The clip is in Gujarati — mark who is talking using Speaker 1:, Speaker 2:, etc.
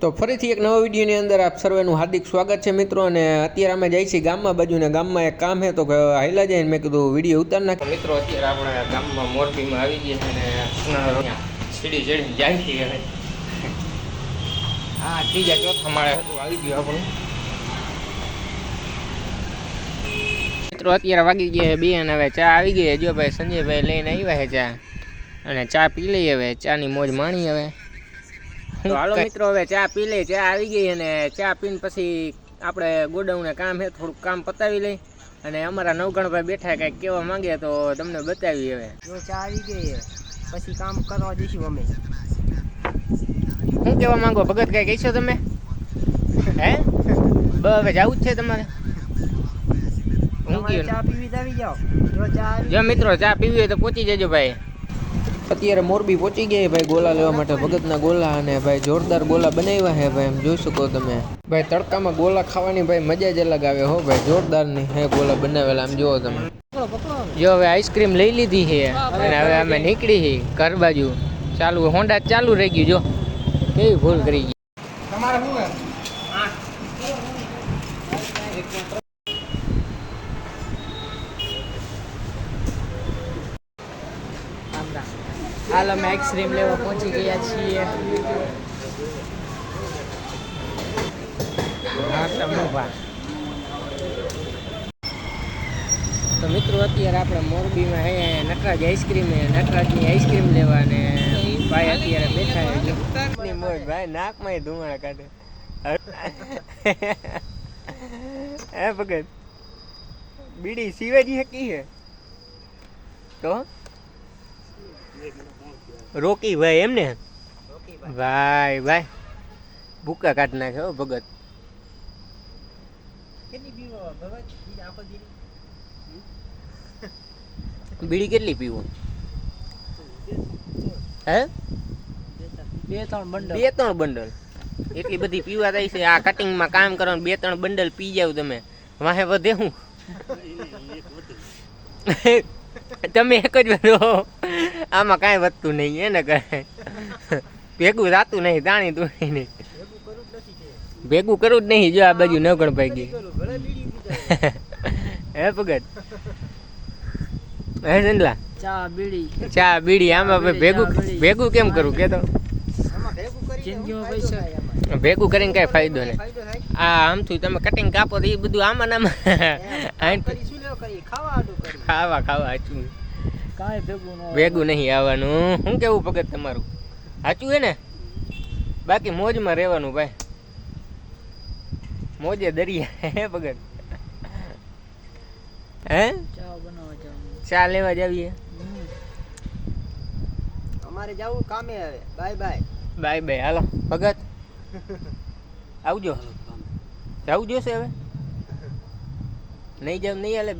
Speaker 1: તો ફરીથી એક નવા વિડીયોની અંદર આપ સર્વેનું હાર્દિક સ્વાગત છે મિત્રો અને અત્યારે અમે જઈએ છીએ ગામમાં બાજુ ને ગામમાં એક કામ છે તો હાઈલા જાય મેં કીધું વીડિયો ઉતાર નાખે મિત્રો અત્યારે આપણે ગામમાં મોરબીમાં આવી ગયા અને સીડી ચડીને જાય છે હવે. હા ત્રીજા ચોથા માળે હતું આવી ગયું આપણું. મિત્રો અત્યારે વાગી ગયા બે અને હવે ચા આવી ગઈ જો ભાઈ સંજયભાઈ લઈને આવ્યા છે ચા. અને ચા પી લઈએ હવે. ચાની મોજ માણી હવે. તો હાલો મિત્રો હવે ચા પી લઈ ચા આવી ગઈ અને ચા પીને પછી આપણે ગોડાઉને કામ છે થોડુંક કામ પતાવી લઈ અને અમારા નવગણભાઈ બેઠા કંઈક કેવા માંગે તો તમને બતાવી હવે.
Speaker 2: જો ચા આવી ગઈ પછી કામ કરવા જઈશું અમે.
Speaker 1: શું કહેવા માંગો? ભગત કઈ કહીશો તમે? હે? બ હવે જવું જ છે તમારે.
Speaker 2: જો
Speaker 1: મિત્રો ચા પીવી હોય તો પહોંચી જજો ભાઈ. અત્યારે મોરબી પહોંચી ગયા ભાઈ ગોલા લેવા માટે ભગતના ગોલા અને ભાઈ જોરદાર ગોલા બનાવ્યા છે ભાઈ, એમ જોઈ શકો તમે. ભાઈ તડકામાં ગોલા ખાવાની ભાઈ મજા જ અલગ આવે હો ભાઈ, જોરદારની હે ગોલા બનાવેલા, આમ જુઓ તમે.
Speaker 2: પકડો પકડો
Speaker 1: જો હવે આઈસ્ક્રીમ લઈ લીધી છે અને હવે અમે નીકળી છે ઘર બાજુ. ચાલુ હોન્ડા ચાલુ રહી ગયું, જો. કેવી ભૂલ કરી ગઈ.
Speaker 2: તમારે શું હાલ અમે આઈસ્ક્રીમ લેવા પહોંચી ગયા છીએ.
Speaker 1: તો મિત્રો અત્યારે આપણે મોરબીમાં હે નટરાજ આઈસ્ક્રીમ નટરાજની આઈસ્ક્રીમ લેવા ને ભાઈ અત્યારે બેઠા છે. મોજ ભાઈ નાકમાં ધુમાડા કાઢે. હે ભગત? બીડી સિવાજી હકી હે? તો? રોકી ભાઈ એમને ભાઈ. ભાઈ ભૂકા કાઢ નાખે હો ભગત. બીડી કેટલી પીવું? હે?
Speaker 2: બે ત્રણ બંડલ.
Speaker 1: બે ત્રણ બંડલ. એટલી બધી પીવા થાય છે. આ કટિંગમાં કામ કરવાનું બે ત્રણ બંડલ પી જાવ તમે. વાહે વધે હું. તમે એક જ વધો આમાં કાંઈ વધતું નહીં એને કહે ભેગું થતું નહીં તાણી તું નહીં. ભેગું કરવું જ નહીં જો આ બાજુ નવગણ ભાઈ ગઈ. હે ભગત? હે સંદલા
Speaker 2: ચા બીડી.
Speaker 1: ચા બીડી આમાં ભેગું ભેગું કેમ કરું કે તો
Speaker 2: ભેગું
Speaker 1: કરીને કાંઈ ફાયદો નહીં. આ આમ થયું તમે કટિંગ કાપો તો એ બધું આમાં આમાં.
Speaker 2: ખાવા
Speaker 1: ખાવા ખાવા હાચું
Speaker 3: કાંઈ ભેગું ન
Speaker 1: ભેગું નહીં આવવાનું. શું કેવું ભગત તમારું? સાચું હે ને? બાકી મોજમાં રહેવાનું ભાઈ. મોજે દરિયા હે ભગત. હે?
Speaker 3: ચા બનાવવા જવાનું.
Speaker 1: ચા લેવા જાવીએ?
Speaker 2: અમારે જવું કામે હવે. Bye bye.
Speaker 1: Bye bye. હાલો ભગત. આવજો. જવું જોશે હવે? નહીં જાવ નહીં હાલે.